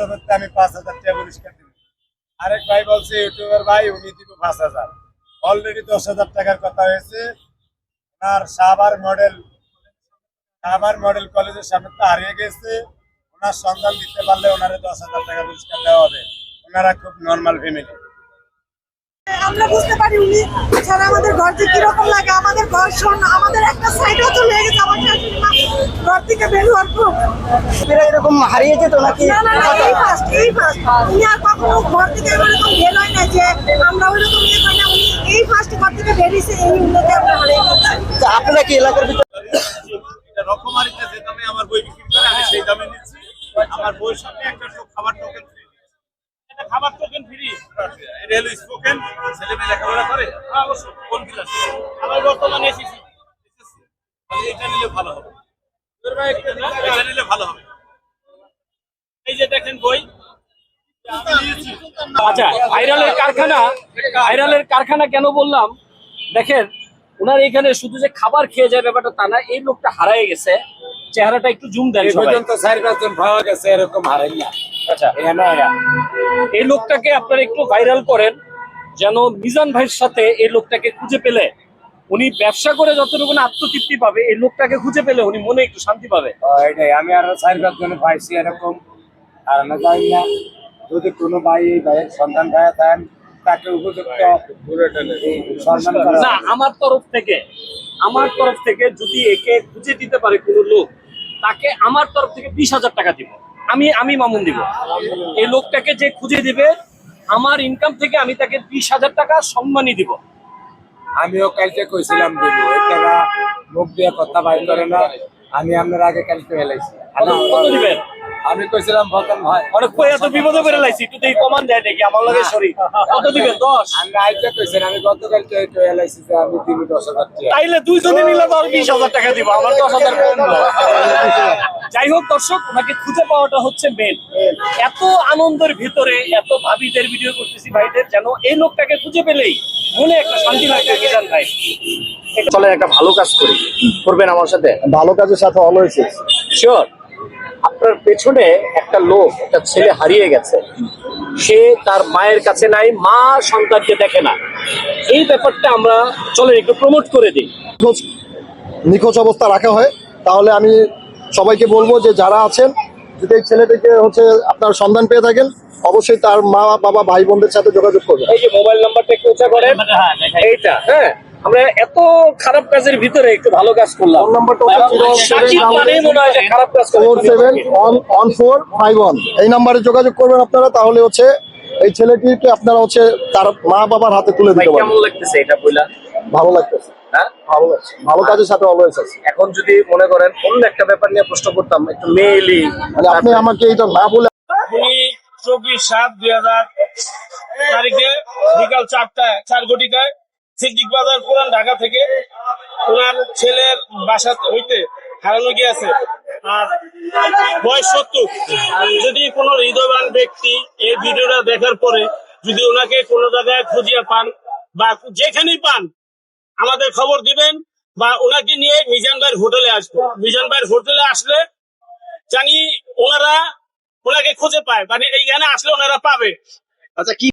তরফে আমি পাঁচ হাজার টাকা পুরস্কার দিব। আরেক ভাই বলছে, ইউটিউবার ভাই, উনি দিব পাঁচ হাজার। অলরেডি দশ হাজার টাকার কথা হয়েছে। ওনার সাবার মডেল সাবার মডেল কলেজের সামনে তো হারিয়ে গেছে। ওনার সন্ধান দিতে পারলে ওনারে দশ হাজার টাকা পুরস্কার দেওয়া হবে। ওনারা খুব নর্মাল ফ্যামিলি আমরা বুঝতে পারি উনি ছাড়া আমাদের ঘর যে কীরকম লাগে, আমাদের ঘর শোন, আমাদের একটা সাইডেও চলে গেছে আমার শাশুড়ি মা ঘর থেকে বের হওয়ার এরা এরকম হারিয়েছে তো নাকি? না না না এই ফার্স্ট এই ফার্স্ট উনি আর কখনো ঘর থেকে এরকম বের হয় না যে আমরা ওইরকম ইয়ে করি না উনি এই ফার্স্ট ঘর থেকে বেরিয়েছে এই উন্নতি আমরা হারিয়ে গেছি। আপনারা কি এলাকার ভিতরে রকমারিতে যে দামে আমার বই বিক্রি করে আমি সেই দামে নিচ্ছি। আমার বইয়ের সাথে একটা খাবার টোকেন ফ্রি এটা খাবার টোকেন ফ্রি এটা হলো স্পোকেন ছেলে মেয়ে লেখাপড়া করে? হ্যাঁ অবশ্যই। কোন ক্লাস আমার বর্তমানে এসেছি এটা নিলে ভালো হবে। ভালো হবে এই যে দেখেন বই। আচ্ছা ভাইরালের কারখানা ভাইরালের কারখানা কেন বললাম? দেখেন ওনার এখানে শুধু যে খাবার খেয়ে যায় ব্যাপারটা তা না এই লোকটা হারায় গেছে। চেহারাটা একটু জুম দেন। চার পাঁচজন পাওয়া গেছে এরকম হারাই না। আচ্ছা। এই লোকটাকে আপনারা একটু ভাইরাল করেন যেন মিজান ভাইয়ের সাথে এই লোকটাকে খুঁজে পেলে। উনি ব্যবসা করে যতটুকু আত্মতৃপ্তি পাবে এই লোকটাকে খুঁজে পেলে উনি মনে একটু শান্তি পাবে। এটাই। আমি আর চার পাঁচজন পাইছি এরকম। আর আমি জানি না। যদি কোনো ভাই এই ভাইয়ের সন্তান ভাইয়া থাকেন তাকে উপযুক্ত না আমার তরফ থেকে আমার তরফ থেকে যদি একে খুঁজে দিতে পারে কোনো লোক তাকে আমার তরফ থেকে বিশ হাজার টাকা দিব। আমি আমি মামুন দিব। এই লোকটাকে যে খুঁজে দিবে আমার ইনকাম থেকে আমি তাকে বিশ হাজার টাকা সম্মানই দিব। আমিও কালকে কইছিলাম দিব এটারা মুখ দিয়ে কথা বাইর করে না আমি আপনার আগে কালকে কত কত আমি কইছিলাম প্রথম ভাই অনেক কই এত বিপদে করে লাইছি একটু এই কমান দেয় নাকি? আমার লগে সরি। কত দিবেন? দশ? আমি আইতে কইছেন আমি গতকালকে একটু এলাইছি যে আমি দিব দশ হাজার টাকা। তাইলে দুইজনে মিলে তো বিশ হাজার টাকা দিব আমার দশ হাজার কম দাও। যাই হোক দর্শক ওনাকে খুঁজে পাওয়াটা হচ্ছে মেন এত আনন্দের ভিতরে এত ভাবিদের ভিডিও করতেছি ভাইদের যেন এই লোকটাকে খুঁজে পেলেই মনে একটা শান্তি লাগবে মিজান ভাই। চলে একটা ভালো কাজ করি। করবেন আমার সাথে? ভালো কাজের সাথে অলওয়েজ শিওর আপনার পেছনে একটা লোক একটা ছেলে হারিয়ে গেছে। সে তার মায়ের কাছে নাই মা সন্তানকে দেখে না। এই ব্যাপারটা আমরা চলেন একটু প্রমোট করে দিই। নিখোঁজ অবস্থা রাখা হয় তাহলে আমি সবাইকে বলব যে যারা আছেন যদি এই ছেলেটিকে হচ্ছে আপনার সন্ধান পেয়ে থাকেন অবশ্যই তার মা বাবা ভাই বোনদের সাথে যোগাযোগ করবেন। এই যে মোবাইল নাম্বারটা একটু উঁচা করেন। এইটা হ্যাঁ আমরা এত খারাপ কাজের ভিতরে একটু ভালো কাজ করলাম। ফোন নাম্বারটা হচ্ছে হয় খারাপ কাজ four seven one one four five one এই নাম্বারে যোগাযোগ করবেন আপনারা তাহলে হচ্ছে এই ছেলেটিকে আপনারা হচ্ছে তার মা বাবার হাতে তুলে দিতে পারবেন কেমন লাগতেছে এটা বইলা? ভালো লাগতেছে। হ্যাঁ? ভালো লাগছে ভালো কাজের সাথে অলওয়েজ আছে। এখন যদি মনে করেন অন্য একটা ব্যাপার নিয়ে প্রশ্ন করতাম একটু মেইলি। মানে আপনি আমাকে এটা না বলে উনি চব্বিশ সাত দুই হাজার তারিখে বিকাল চারটায় চার ঘটিকায় সিদ্দিক বাজার পুরান ঢাকা থেকে ওনার ছেলের বাসা হইতে হারানো গিয়েছে। আর বয়স সত্তর। যদি কোনো হৃদয়বান ব্যক্তি এই ভিডিওটা দেখার পরে যদি ওনাকে কোনো জায়গায় খুঁজিয়ে পান বা যেখানেই পান আমাদের খবর দিবেন বা ওনাকে নিয়ে মিজান ভাইয়ের হোটেলে আসব। মিজান ভাইয়ের হোটেলে আসলে জানি ওনারা ওনাকে খুঁজে পায়। মানে এইখানে আসলে ওনারা পাবে। আচ্ছা কি